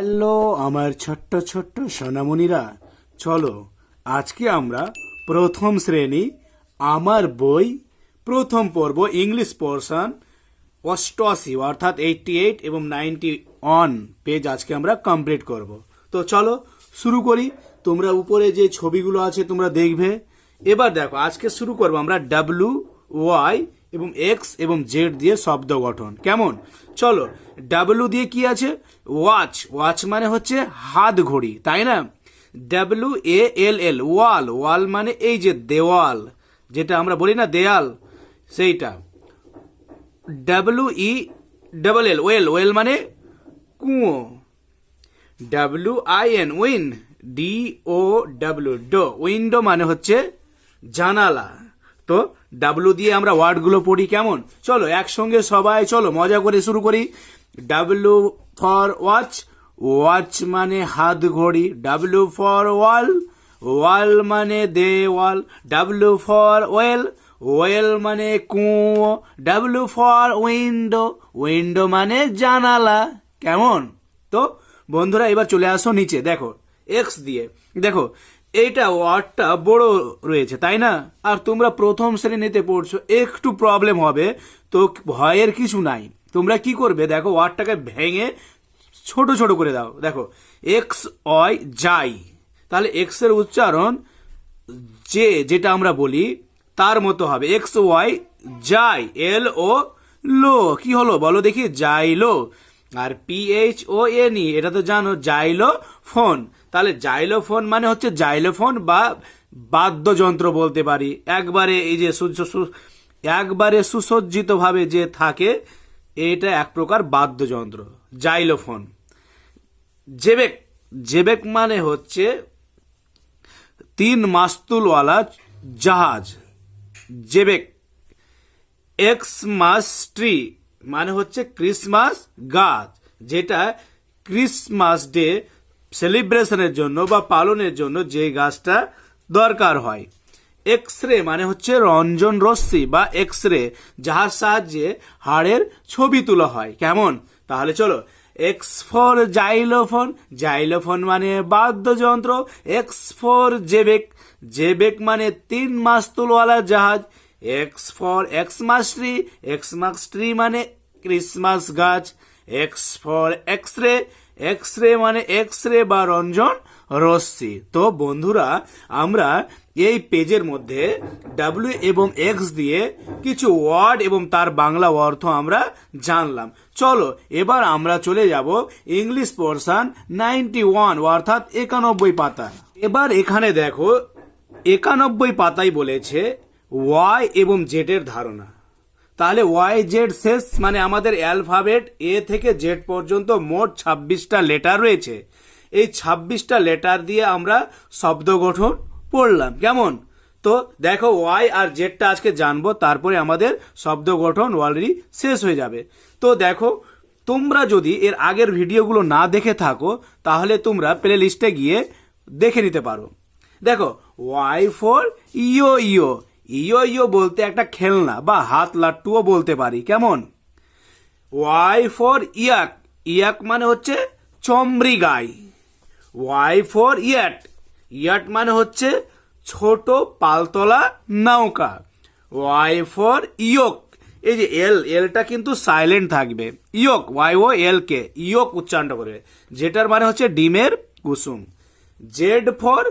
Hello, আমার ছোট্ট ছোট্ট সোনামণিরা। চলো, আজকে আমরা প্রথম শ্রেণি, আমার বই, প্রথম পর্ব, ইংলিশ পোর্শন অষ্টআশি, অর্থাৎ এইটটি এইট এবং নাইনটি ওয়ান পেজ আজকে আমরা কমপ্লিট করব। তো চলো, শুরু করি। তোমরা উপরে যে ছবিগুলো আছে, তোমরা দেখবে। এবার দেখো, আজকে শুরু করব আমরা ডাব্লু ওয়াই এবং এক্স এবং জেড দিয়ে শব্দ গঠন। কেমন? চলো ডাব্লু দিয়ে কি আছে? ওয়াচ ওয়াচ মানে হচ্ছে হাত ঘড়ি, তাই না? ডাব্লু এ এল এল ওয়াল। ওয়াল মানে এই যে দেওয়াল, যেটা আমরা বলি না দেয়াল, সেইটা। W E double L well. Well মানে কুয়ো। W I N win. D O W dow. Window মানে হচ্ছে জানালা। তো ডাব্লু দিয়ে আমরা ওয়ার্ডগুলো পড়ি কেমন? চলো, একসঙ্গে সবাই চলো, মজা করে শুরু করি। ডাব্লু ফর ওয়াচ ওয়াচ মানে হাত ঘড়ি। ডাব্লু ফর ওয়াল ওয়াল মানে দেওয়াল। ডাব্লু ফর ওয়েল ওয়েল মানে কুয়ো। ডাব্লু ফর উইন্ডো উইন্ডো মানে জানালা। কেমন? তো, বন্ধুরা এবার চলে আসো নিচে, দেখো এক্স দিয়ে। দেখো এইটা ওয়ার্ডটা বড় রয়েছে, তাই না? আর তোমরা প্রথম শ্রেণীতে পড়ছো, একটু প্রবলেম হবে, তো ভয়ের কিছু নাই। তোমরা কি করবে? দেখো, ওয়ার্ডটাকে ভেঙে ছোট ছোট করে দাও। দেখো এক্স অয় যাই। তাহলে এক্সের উচ্চারণ যে যেটা আমরা বলি, তার মতো হবে। এক্স ওয়াই যাই। এল ও লো। কি হলো? বলো দেখি। যাইলো। আর পিএইচ ও এন ই এটা তো জানো জাইলো ফোন। তাহলে জাইলো ফোন মানে হচ্ছে জাইলো ফোন বা বাদ্যযন্ত্র বলতে পারি। একবারে এই যে একবারে সুসজ্জিতভাবে যে থাকে, এটা এক প্রকার বাদ্যযন্ত্র, জাইলোফোন। জেবেক জেবেক মানে হচ্ছে তিন মাস্তুলওয়ালা জাহাজ। জেবেক, এক্সমাস ট্রি মানে হচ্ছে ক্রিসমাস গাছ, যেটা ক্রিসমাস ডে সেলিব্রেশনের জন্য বা পালনের জন্য যে গাছটা দরকার হয়। এক্স রে মানে হচ্ছে রঞ্জন রশ্মি বা এক্স রে যাহার সাহায্যে হাড়ের ছবি তোলা হয়। কেমন? তাহলে চলো এক্স ফর জাইলোফোন জাইলোফোন মানে বাদ্যযন্ত্র এক্স ফর জেবেক জেবেক মানে তিন মাস্তুলওয়ালা জাহাজ X for Xmas tree Xmas tree মানে ক্রিসমাস গাছ। X for X ray X ray মানে এক্স রে বা রঞ্জন রশ্মি। তো বন্ধুরা, আমরা এই পেজের মধ্যে ডাব্লিউ এবং এক্স দিয়ে কিছু ওয়ার্ড এবং তার বাংলা অর্থ আমরা জানলাম। চলো, এবার আমরা চলে যাব ইংলিশ পোর্শন নাইনটি ওয়ান অর্থাৎ একানব্বই পাতা। এবার এখানে দেখো, একানব্বই পাতায় বলেছে ওয়াই এবং জেডের ধারণা। তাহলে ওয়াই জেড শেষ মানে আমাদের অ্যালফাবেট এ থেকে জেড পর্যন্ত মোট ছাব্বিশটা লেটার রয়েছে। এই ছাব্বিশটা লেটার দিয়ে আমরা শব্দ গঠন পড়লাম, কেমন? তো দেখো ওয়াই আর জেডটা আজকে জানব, তারপরে আমাদের শব্দ গঠন অলরেডি শেষ হয়ে যাবে। তো দেখো, তোমরা যদি এর আগের ভিডিওগুলো না দেখে থাকো, তাহলে তোমরা প্লে লিস্টে গিয়ে দেখে নিতে পারো। দেখো ওয়াই ফর ইয়ো ইয়ো ইয়ো ইয়ো বলতে একটা খেলনা বা হাত লাট্টুও বলতে পারি, কেমন? ওয়াই ফর ইয়াক ইয়াক মানে হচ্ছে চমড়ি গাই। ওয়াই ফর ইয়াট ইয়াট মানে হচ্ছে ছোট পালতলা নৌকা। ওয়াই ফর ইয়োক, এই যে এল, এলটা কিন্তু সাইলেন্ট থাকবে। ইয়োক, ওয়াই ও এল কে, ইয়োক উচ্চারণ করে। যেটার মানে হচ্ছে ডিমের কুসুম। Z for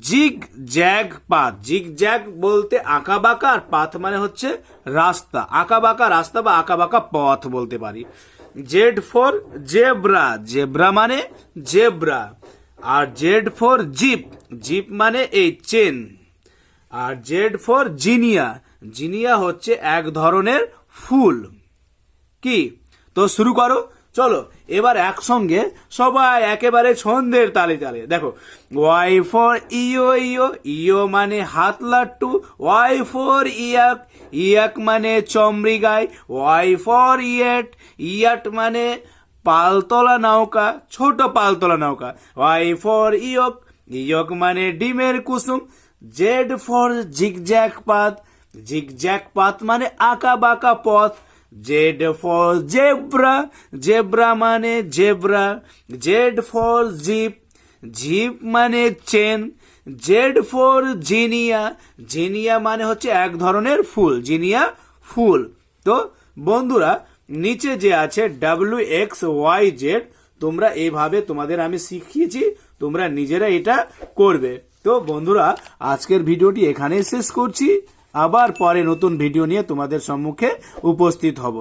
zig zag path zig zag বলতে আঁকা বাঁকা আর পাথ মানে হচ্ছে রাস্তা। আঁকা বাঁকা রাস্তা বা আঁকা বাঁকা পথ বলতে পারি। Z for zebra. জেব্রা মানে জেব্রা। আর জেড ফর জিপ। জিপ মানে এই চেন। আর জেড ফর জিনিয়া। জিনিয়া হচ্ছে এক ধরনের ফুল। কি? তো শুরু করো। চলো, এবার একসঙ্গে সবাই একেবারে ছন্দের তালে তালে দেখো, ওয়াই ফর ইয়ো ইয়ো ইয়ো মানে হাত লাট্টু, ওয়াই ফর ইয়াক ইয়াক মানে চমড়ি গাই ওয়াই ফর ইয়েট, ইয়াট মানে পালতলা নৌকা, ছোট পালতলা নৌকা, ওয়াই ফর ইয়ক ইয়ক মানে ডিমের কুসুম, Z for zigzag path zigzag path মানে আঁকা বাঁকা পথ জেড ফর জেব্রা জেব্রা মানে zebra, Z for zip zip মানে chain, Z for zinnia zinnia মানে হচ্ছে এক ধরনের ফুল, জিনিয়া ফুল। তো বন্ধুরা, নিচে যে আছে ডাব্লিউ এক্স ওয়াই জেড, তোমরা এইভাবে তোমাদের আমি শিখিয়েছি, তোমরা নিজেরা এটা করবে। তো বন্ধুরা, আজকের ভিডিওটি এখানেই শেষ করছি। আবার পরে নতুন ভিডিও নিয়ে তোমাদের সম্মুখে উপস্থিত হব।